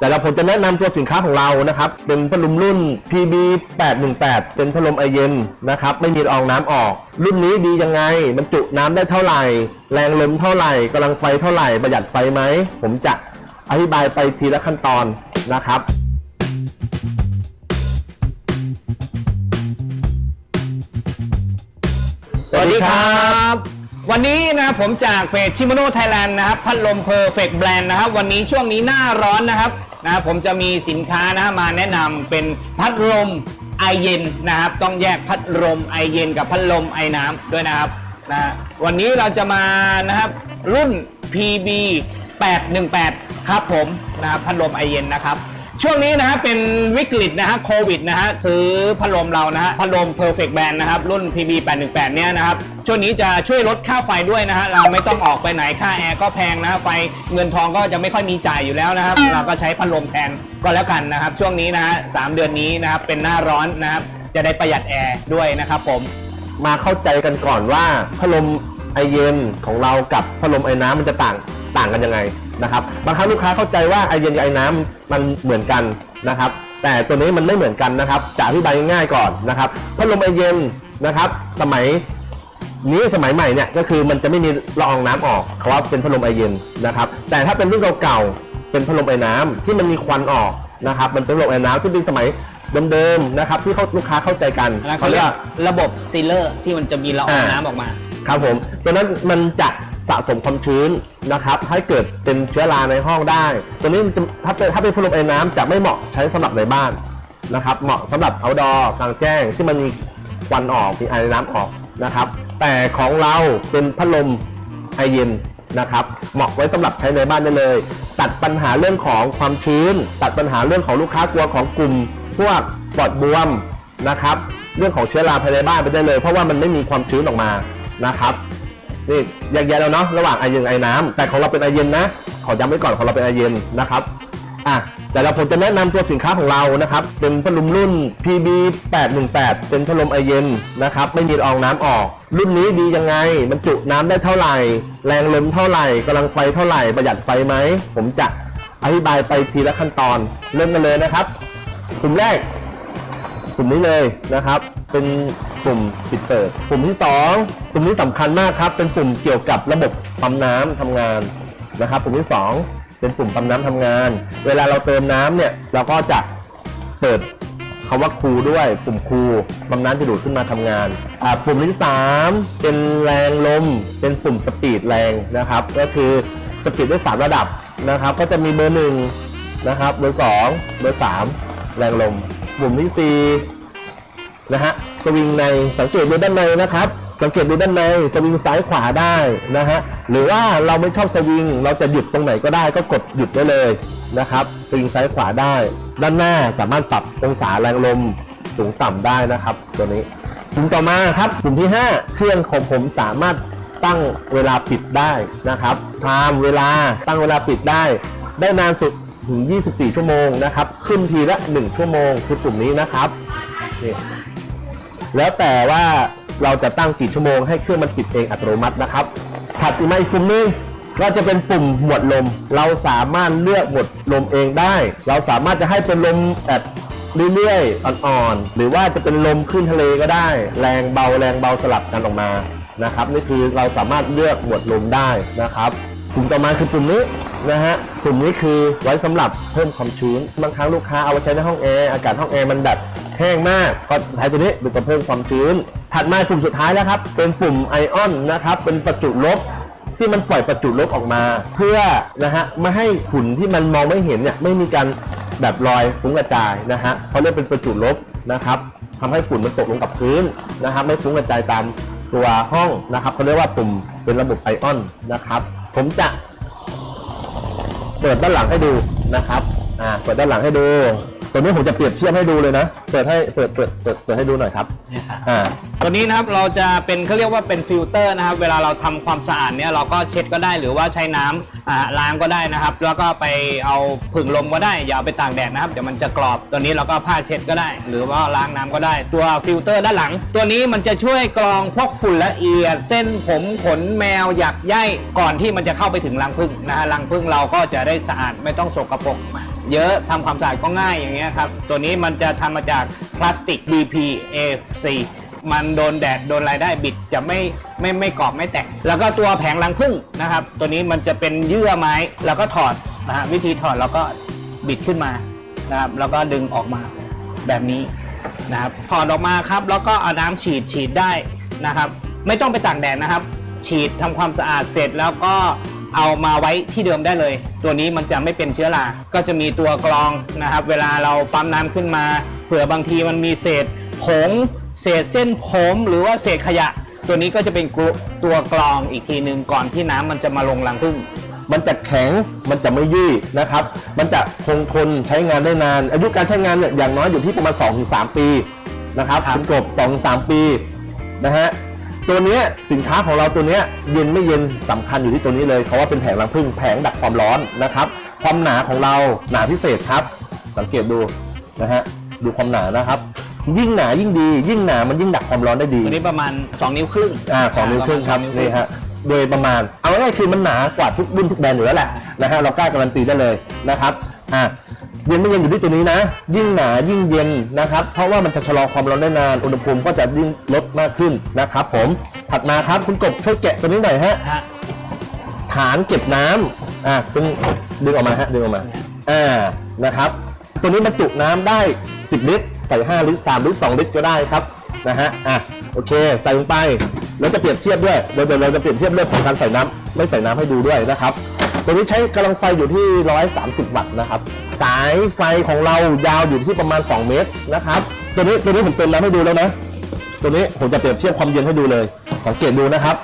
แต่เราผมจะแนะนำตัวสินค้าของเรานะครับ เป็นพัดลมรุ่น PB 818เป็นพัดลมไอเย็นนะครับ ไม่มีละองน้ำออก รุ่นนี้ดียังไงมันจุน้ำได้เท่าไหร่ แรงลมเท่าไหร่กำลังไฟเท่าไหร่ประหยัดไฟไหม ผมจะอธิบายไปทีละขั้นตอนนะครับสวัสดีครับ วันนี้นะครับผมจากเพจชิมโนไทยแลนด์นะครับ พัดลม Perfect Brand นะครับ วันนี้ช่วงนี้หน้าร้อนนะครับ นะครับผมจะมีสินค้านะมาแนะนำเป็นพัดลมไอเย็นนะครับ ต้องแยกพัดลมไอเย็นกับพัดลมไอน้ำด้วยนะครับนะวันนี้เราจะมานะครับรุ่น PB 818 ครับผมนะครับพัดลมไอเย็นนะครับ ช่วงนี้นะฮะเป็นวิกฤตนะฮะโควิดนะฮะซื้อพัดลมเรานะฮะพัดลม Perfect Band นะครับรุ่น PB 818เนี่ยนะครับช่วงนี้จะช่วยลดค่าไฟด้วยนะฮะเราไม่ต้องออกไปไหนค่าแอร์ก็แพงนะไฟเงินทองก็จะไม่ค่อยมีจ่ายอยู่แล้วนะครับเราก็ใช้พัดลมแทนก็แล้วกันนะครับช่วงนี้นะฮะสามเดือนนี้นะครับเป็นหน้าร้อนนะครับจะได้ประหยัดแอร์ด้วยนะครับผมมาเข้าใจกันก่อนว่าพัดลมไอเย็นของเรากับพัดลมไอน้ำมันจะต่างต่างกันยังไง นะครับบางครั้งลูกค้าเข้าใจว่าไอเย็นกับไอน้ำมันเหมือนกันนะครับ แต่ตัวนี้มันไม่เหมือนกันนะครับจะอธิบายง่ายๆก่อนนะครับพัดลมไอเย็นนะครับ สมัยนี้สมัยใหม่เนี่ยก็คือมันจะไม่มีละอองน้ำออกเขาว่าเป็นพัดลมไอเย็นนะครับ แต่ถ้าเป็นรุ่นเก่าๆเป็นพัดลมไอน้ำที่มันมีควันออกนะครับ มันเป็นพัดลมไอน้ำที่เป็นสมัยเดิมๆนะครับที่เขาลูกค้าเข้าใจกันอันนั้นเขาเรียกระบบซีลเลอร์ที่มันจะมีละอองน้ำออกมา ครับผมตัวนั้นมันจะ สะสมความชื้นนะครับให้เกิดเป็นเชื้อราในห้องได้ ตัวนี้มันจะถ้าเป็นถ้าเป็นพัดลมไอ้น้ำจะไม่เหมาะใช้สำหรับในบ้านนะครับ เหมาะสำหรับเอาดอกลางแจ้งที่มันมีควันออกมีไอน้ำออกนะครับ แต่ของเราเป็นพัดลมไอเย็นนะครับ เหมาะไว้สำหรับใช้ในบ้านได้เลย ตัดปัญหาเรื่องของความชื้น ตัดปัญหาเรื่องของลูกค้ากลัวของกลุ่ม พวกปอดบวมนะครับ เรื่องของเชื้อราภายในบ้านไปได้เลย เพราะว่ามันไม่มีความชื้นออกมานะครับ นี่แยกแยะแล้วเนาะระหว่างไอเย็นไอน้ำแต่ของเราเป็นไอเย็นนะ ขอย้ำไว้ก่อนของเราเป็นไอเย็นนะครับอะแต่เราผมจะแนะนำตัวสินค้าของเรานะครับ เป็นพัดลมรุ่น PB 818เป็นพัดลมไอเย็นนะครับ ไม่มีอองน้ำออก รุ่นนี้ดียังไง มันจุน้ำได้เท่าไหร่ แรงลมเท่าไหร่กำลังไฟเท่าไหร่ ประหยัดไฟไหม ผมจะอธิบายไปทีละขั้นตอน เริ่มกันเลยนะครับกลุ่มแรกกลุ่มนี้เลยนะครับ เป็น ปุ่มปิดเปิด ปุ่มที่ 2 ปุ่มนี้สำคัญมากครับ เป็นปุ่มเกี่ยวกับระบบปั๊มน้ำทำงานนะครับ ปุ่มที่ 2 เป็นปุ่มปั๊มน้ำทำงาน เวลาเราเติมน้ำเนี่ยเราก็จะเปิดคำว่าคูด้วยปุ่มคูปั๊มน้ำจะดูดขึ้นมาทำงานปุ่มที่ 3 เป็นแรงลม เป็นปุ่มสปีดแรงนะครับ ก็คือสปีดได้ 3 ระดับนะครับ ก็จะมีเบอร์หนึ่งนะครับ เบอร์สองเบอร์สามแรงลม ปุ่มที่สี่ นะฮะสวิงในสังเกตดูด้านในนะครับ สังเกตดูด้านในสวิงซ้ายขวาได้นะฮะหรือว่าเราไม่ชอบสวิง เราจะหยุดตรงไหนก็ได้ก็กดหยุดได้เลยนะครับสวิงซ้ายขวาได้ ด้านหน้าสามารถปรับองศาแรงลมสูงต่ำได้นะครับ ตัวนี้ปุ่มต่อมาครับปุ่มที่ 5 เครื่องของผมสามารถตั้งเวลาปิดได้นะครับไทม์เวลาตั้งเวลาปิดได้ ได้นานสุดถึง 24 ชั่วโมงนะครับ ขึ้นทีละ 1 ชั่วโมง คือปุ่มนี้นะครับนี่ แล้วแต่ว่าเราจะตั้งกี่ชั่วโมงให้เครื่องมันปิดเองอัตโนมัตินะครับ ถัดมาอีกปุ่มนึงก็จะเป็นปุ่มหมวดลม เราสามารถเลือกหมวดลมเองได้ เราสามารถจะให้เป็นลมแบบเรื่อยๆ อ่อนๆ หรือว่าจะเป็นลมขึ้นทะเลก็ได้ แรงเบาแรงเบาสลับกันออกมานะครับนี่คือเราสามารถเลือกหมวดลมได้นะครับปุ่มต่อมาคือปุ่มนี้นะฮะปุ่มนี้คือไว้สำหรับเพิ่มความชื้นบางครั้งลูกค้าเอาไปใช้ในห้องแอร์อากาศห้องแอร์มันแบบ แห้งมาก ก็ใช้ตัวนี้เป็นตัวเพิ่มความชื้น ถัดมาปุ่มสุดท้ายแล้วครับ เป็นปุ่มไอออนนะครับ เป็นประจุลบที่มันปล่อยประจุลบออกมา เพื่อนะฮะไม่ให้ฝุ่นที่มันมองไม่เห็นเนี่ยไม่มีการแบบลอยฟุ้งกระจายนะฮะเขาเรียกเป็นประจุลบนะครับทำให้ฝุ่นมันตกลงกับพื้นนะครับ ไม่ฟุ้งกระจายตามตัวห้องนะครับเขาเรียกว่าปุ่มเป็นระบบไอออนนะครับ ผมจะเปิดด้านหลังให้ดูนะครับ อ่า เปิดด้านหลังให้ดู ตัวนี้ผมจะเปรียบเทียบให้ดูเลยนะ เปิดให้เปิดเปิดเปิดเปิดให้ดูหน่อยครับ อ่า ตัวนี้นะครับเราจะเป็นเขาเรียกว่าเป็นฟิลเตอร์นะครับ เวลาเราทำความสะอาดเนี่ยเราก็เช็ดก็ได้หรือว่าใช้น้ำอ่าล้างก็ได้นะครับ แล้วก็ไปเอาผึ่งลมก็ได้อย่าเอาไปตากแดดนะครับเดี๋ยวมันจะกรอบตัวนี้เราก็ผ้าเช็ดก็ได้ หรือว่าล้างน้ำก็ได้ ตัวฟิลเตอร์ด้านหลัง ตัวนี้มันจะช่วยกรองพวกฝุ่นละเอียด เส้นผมขนแมวหยักใยก่อนที่มันจะเข้าไปถึงรังผึ้งนะฮะรังผึ้งเราก็จะได้สะอาดไม่ต้องสกปรก เยอะทำความสะอาดก็ง่ายอย่างเงี้ยครับ ตัวนี้มันจะทำมาจากพลาสติก BPA4 มันโดนแดดโดนอะไรได้บิดจะไม่ไม่ไม่กรอบไม่แตก แล้วก็ตัวแผงรังผึ้งนะครับ ตัวนี้มันจะเป็นเยื่อไม้แล้วก็ถอดนะฮะวิธีถอดเราก็บิดขึ้นมานะครับแล้วก็ดึงออกมาแบบนี้นะครับถอดออกมาครับแล้วก็เอาน้ำฉีดฉีดได้นะครับ ไม่ต้องไปตากแดดนะครับ ฉีดทำความสะอาดเสร็จแล้วก็ เอามาไว้ที่เดิมได้เลย ตัวนี้มันจะไม่เป็นเชื้อรา ก็จะมีตัวกรองนะครับ เวลาเราปั๊มน้ำขึ้นมา เผื่อบางทีมันมีเศษผง เศษเส้นผมหรือว่าเศษขยะ ตัวนี้ก็จะเป็นกรุ๊ตัวกรองอีกทีหนึ่งก่อนที่น้ำมันจะมาลงรังผึ้งมันจะแข็ง มันจะไม่ยุ่ยนะครับ มันจะคงทนใช้งานได้นาน อายุการใช้งานเนี่ยอย่างน้อยอยู่ที่ประมาณ 2-3 ปีนะครับครับคุณกบ2-3 ปีนะฮะ ตัวเนี้ยสินค้าของเราตัวเนี้ยเย็นไม่เย็นสำคัญอยู่ที่ตัวนี้เลยเพราะว่าเป็นแผงรังผึ้งแผงดักความร้อนนะครับ ความหนาของเราหนาพิเศษครับ สังเกตดูนะฮะดูความหนานะครับ ยิ่งหนายิ่งดี ยิ่งหนามันยิ่งดักความร้อนได้ดี ตัวนี้ประมาณ 2 นิ้วครึ่งอ่าสองนิ้วครึ่งครับปะมาณสอนี่ฮะโดยประมาณ เอาง่ายๆคือมันหนากว่าทุกรุ่นทุกแบรนด์อยู่แล้วแหละนะฮะเรากล้าการันตีได้เลยนะครับอ่า เย็นไม่เย็นอยู่ที่ตัวนี้นะ ยิ่งหนายิ่งเย็นนะครับ เพราะว่ามันจะชะลอความร้อนได้นาน อุณหภูมิก็จะยิ่งลดมากขึ้นนะครับผม ถัดมาครับคุณกบช่วยแกะตัวนี้หน่อยฮะ ฮะฐานเก็บน้ำอะเป็นดึงออกมาฮะ ดึงออกมา อ่า นะครับ ตัวนี้บรรจุน้ำได้ 10 ลิตร ใส่ 5 ลิตร 3 ลิตร 2 ลิตรก็ได้ครับ นะฮะ อะ โอเค ใส่ลงไป แล้วจะเปรียบเทียบด้วยเดี๋ยวเดี๋ยวเราจะเปรียบเทียบเรื่องของการใส่น้ำไม่ใส่น้ำให้ดูด้วยนะครับ ตัวนี้ใช้กำลังไฟอยู่ที่ 130 วัตต์นะครับ สายไฟของเรายาวอยู่ที่ประมาณ 2 เมตรนะครับ ตัวนี้ตัวนี้ผมเติมน้ำให้ดูแล้วนะ ตัวนี้ผมจะเปรียบเทียบความเย็นให้ดูเลย สังเกตดูนะครับ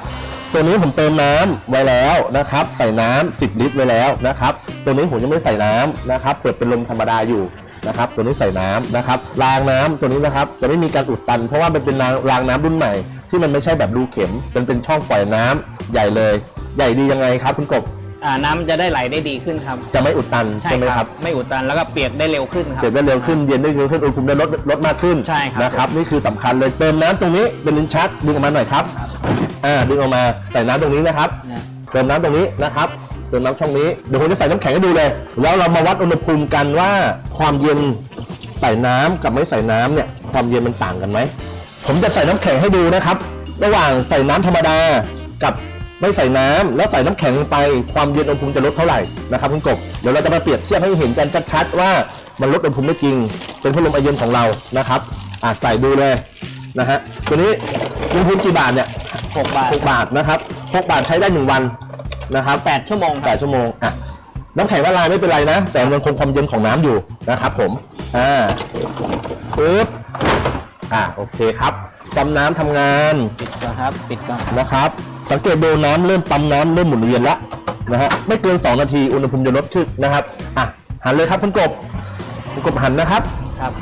ตัวนี้ผมเติมน้ำไว้แล้วนะครับ ใส่น้ำ10 ลิตรไว้แล้วนะครับ ตัวนี้ผมยังไม่ใส่น้ำนะครับ เปิดเป็นลมธรรมดาอยู่นะครับตัวนี้ใส่น้ำนะครับรางน้ำตัวนี้นะครับจะไม่มีการอุดตัน เพราะว่ามันเป็นรางรางน้ำรุ่นใหม่ ที่มันไม่ใช่แบบรูเข็มมันเป็นช่องปล่อยน้ำใหญ่เลย ใหญ่ดียังไงครับคุณกบ อ่าน้ำจะได้ไหลได้ดีขึ้นครับจะไม่อุดตันใช่ใช่ไหมคครัรับบไม่อุดตันแล้วก็เปียกได้เร็วขึ้นครับเก็บได้เร็วขึ้นเย็นได้เร็วขึ้นอุณหภูมิได้ลดลดมากขึ้นใช่ครับ นะครับนี่คือสำคัญเลยเติมน้ำตรงนี้เป็นลิ้นชักดึงออกมาหน่อยครับอ่าดึงออกมาใส่น้ำตรงนี้นะครับ นะเติมน้ำตรงนี้นะครับเติมน้ำช่องนี้เดี๋ยวผมจะใส่น้ำแข็งให้ดูเลย แล้วเรามาวัดอุณหภูมิกันว่าความเย็นใส่น้ำกับไม่ใส่น้ำเนี่ยความเย็นมันต่างกันไหมผมจะใส่น้ำแข็งให้ดูนะครับ ระหว่างใส่น้ำธรรมดากับ ไม่ใส่น้ำแล้วใส่น้ำแข็งลงไปความเย็นอุณหภูมิจะลดเท่าไหร่นะครับคุณกบเดี๋ยวเราจะมาเปรียบเทียบให้เห็นกันชัดๆว่ามันลดอุณหภูมิได้จริง เป็นพัดลมไอเย็นของเรานะครับอะใส่ดูเลยนะฮะตัวนี้อุณหภูมิกี่บาทเนี่ยหกบาทหกบาทนะครับหกบาทใช้ได้หนึ่งวันนะครับแปดชั่วโมงคแปรับดชั่วโมงอะน้ำแข็งละลายไม่เป็นไรนะ แต่มันยังคงความเย็นของน้ำอยู่นะครับผมอ่าปึ๊บอ่าโอเคครับปั๊มน้ำทำงานปิดก่อนครับปิดก่อนนะครับ สังเกตดูน้ำเริ่มปั๊มน้ำเริ่มหมุนเวียนแล้วนะฮะไม่เกิน 2 นาทีอุณหภูมิจะลดขึ้นนะครับอะหันเลยครับคุณกบคุณกบหันนะครับครับ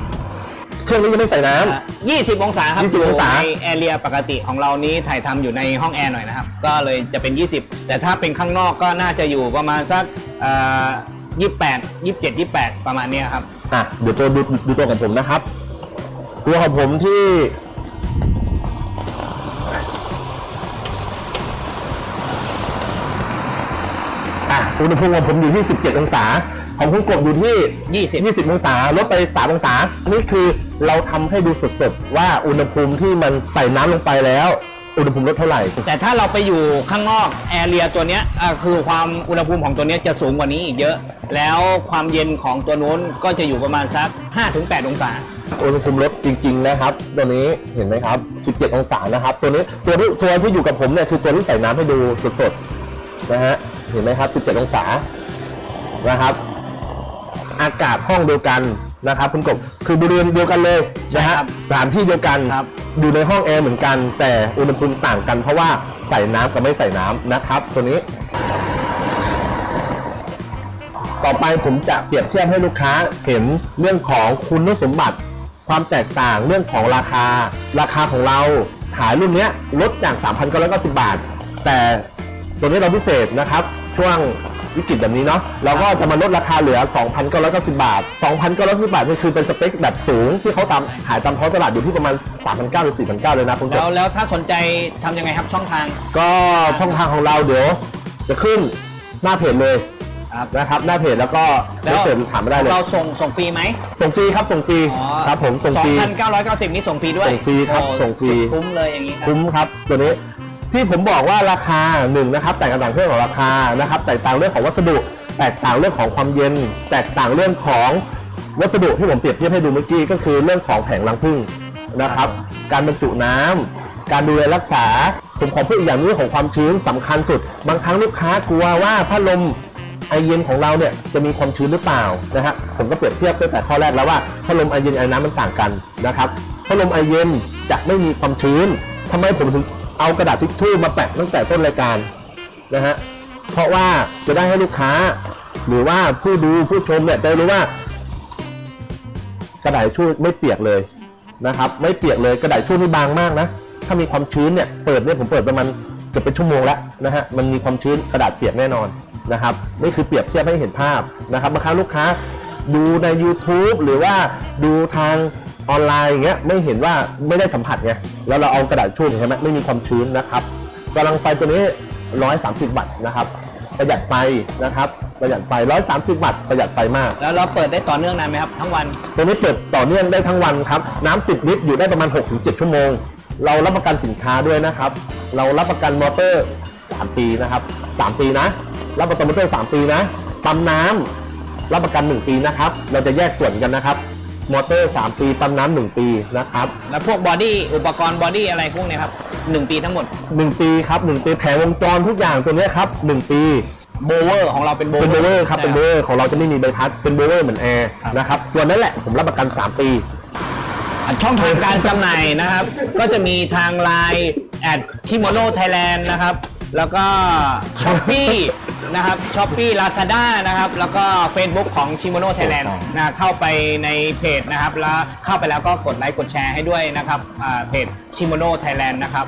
เครื่องนี้ยังไม่ใส่น้ำยี่สิบองศาครับ20องศาในแอเรียปกติของเรานี้ถ่ายทำอยู่ในห้องแอร์หน่อยนะครับ ก็เลยจะเป็น 20 แต่ถ้าเป็นข้างนอกก็น่าจะอยู่ประมาณสักยี่แปดยี่เจ็ดยี่แปดประมาณเนี้ยครับอะเดี๋ยวตัวดูดูตัวของผมนะครับ ตัวของผมที่ อะอุณหภูมิของผมอยู่ที่ 17 องศา ของคุณกบอยู่ที่ 20 20 องศา ลดไป 3 องศา นี่คือเราทำให้ดูสดๆ ว่าอุณหภูมิที่มันใส่น้ำลงไปแล้ว อุณหภูมิลดเท่าไหร่ แต่ถ้าเราไปอยู่ข้างนอกแอเรียตัวเนี้ยอ่าคือความอุณหภูมิของตัวเนี้ยจะสูงกว่านี้อีกเยอะ แล้วความเย็นของตัวนู้นก็จะอยู่ประมาณสัก 5-8 องศา อุณหภูมิลดจริง ๆ นะครับ ตัวนี้เห็นไหมครับ 17 องศานะครับ ตัวนี้ตัวที่ตัวที่อยู่กับผมเนี่ยคือตัวที่ใส่น้ำให้ดูสดๆ นะฮะ เห็นไหมครับ 17 องศานะครับ อากาศห้องเดียวกันนะครับ คุณกบคือบริเวณเดียวกันเลยนะใช่ฮะครับสถานที่เดียวกันครับ อยู่ในห้องแอร์เหมือนกัน แต่อุณหภูมิต่างกันเพราะว่าใส่น้ำกับไม่ใส่น้ำนะครับ ตัวนี้ ต่อไปผมจะเปรียบเทียบให้ลูกค้าเห็นเรื่องของคุณสมบัติ ความแตกต่างเรื่องของราคา ราคาของเราขายรุ่นเนี้ยลดจาก 3,990 บาท แต่ตัวนี้เราพิเศษนะครับ ช่วงวิกฤตแบบนี้เนาะเราก็จะมาลดราคาเหลือ 2,990 บาท 2,990 บาทนี่คือเป็นสเปคแบบสูงที่เขาตามขายตามท้องตลาดอยู่ที่ประมาณ 3,900หรือ4,900 เลยนะคุณแล้วเจ้าแล้วถ้าสนใจทำยังไงครับช่องทาง ก็ช่องทางของเราเดี๋ยว จะขึ้นหน้าเพจเลยครับ นะครับหน้าเพจแล้วก็แล้ในวเสริมถามไม่ได้เลย เราส่งส่งฟรีไหมส่งฟรีครับส่งฟรีอ๋อครับผมส่งฟรี 2,990 นี่ส่งฟรีด้วยส่งฟรีครับโอ้ส่งฟรี สุดคุ้มเลยอย่างนี้ครับ คุ้มครับตัวนี้ ที่ผมบอกว่าราคาหนึ่งนะครับแตกต่างเรื่องของราคานะครับ แตกต่างเรื่องของวัสดุ แตกต่างเรื่องของความเย็น แตกต่างเรื่องของวัสดุที่ผมเปรียบเทียบให้ดูเมื่อกี้ก็คือเรื่องของแผงรังผึ้งนะครับ การบรรจุน้ำการดูแลรักษาผมขอพูดอีกอย่างนึงเรื่องของความชื้นสำคัญสุด บางครั้งลูกค้ากลัวว่าพัดลมไอเย็นของเราเนี่ยจะมีความชื้นหรือเปล่านะฮะผมก็เปรียบเทียบตั้งแต่ข้อแรกแล้วว่าพัดลมไอเย็นไอน้ำมันต่างกันนะครับพัดลมไอเย็นจะไม่มีความชื้นทำไมผมถึง เอากระดาษทิชชู่มาแปะตั้งแต่ต้นรายการนะฮะเพราะว่าจะได้ให้ลูกค้า หรือว่าผู้ดูผู้ชมเนี่ยจะได้รู้ว่า กระดาษทิชชู่ไม่เปียกเลยนะครับ ไม่เปียกเลยกระดาษทิชชู่นี่บางมากนะถ้ามีความชื้นเนี่ยเปิดเนี่ยผมเปิดประมาณเกือบเป็นชั่วโมงแล้วนะฮะมันมีความชื้นกระดาษเปียกแน่นอนนะครับนี่คือเปรียบเทียบให้เห็นภาพนะครับบางครั้งลูกค้าดูใน YouTube หรือว่าดูทาง ออนไลน์อย่างเงี้ยไม่เห็นว่าไม่ได้สัมผัสไงแล้วเราเอากระดาษทิชชู่ใช่ไหมไม่มีความชื้นนะครับกำลังไฟตัวนี้ 130 วัตต์นะครับ ประหยัดไฟนะครับ ประหยัดไฟ 130 วัตต์ประหยัดไฟมาก แล้วเราเปิดได้ต่อเนื่องนานไหมครับ ทั้งวัน ตัวนี้เปิดต่อเนื่องได้ทั้งวันครับ น้ำ10 ลิตรอยู่ได้ประมาณ 6-7 ชั่วโมง เรารับประกันสินค้าด้วยนะครับ เรารับประกันมอเตอร์ 3 ปีนะครับ 3 ปีนะ รับประกันมอเตอร์ 3 ปีนะ ปั๊มน้ำรับประกัน 1 ปีนะครับ เราจะแยกส่วนกันนะครับ มอเตอร์ 3 ปีปั๊มน้ำ1ปีนะครับ แล้วพวกบอดี้อุปกรณ์บอดี้อะไรพวกเนี้ยครับหนึ่งปีทั้งหมด 1 ปีครับ 1 ปีแผงวงจรทุกอย่างตัวเนี้ยครับ 1 ปี โบเวอร์ของเราเป็นโบเป็นโบเวอร์ครับ เป็นโบใช่เวอร์ของเราจะไม่มีใบพัด เป็นโบเวอร์เหมือนแอร์ครับนะครับตัวนั้นแหละผมรับประกัน 3 ปีช่องทางการจำหน่ายนะครับ ก็จะมีทางไลน์แอดชิโมโนไทยแลนด์นะครับ แล้วก็ช้อปปี้ นะครับช้อปปี้ลาซาด้านะครับ แล้วก็ Facebook ของชิโมโนไทยแลนด์นะเข้าไปในเพจนะครับ แล้วเข้าไปแล้วก็กดไลค์กดแชร์ให้ด้วยนะครับอ่าเพจชิโมโนไทยแลนด์นะครับ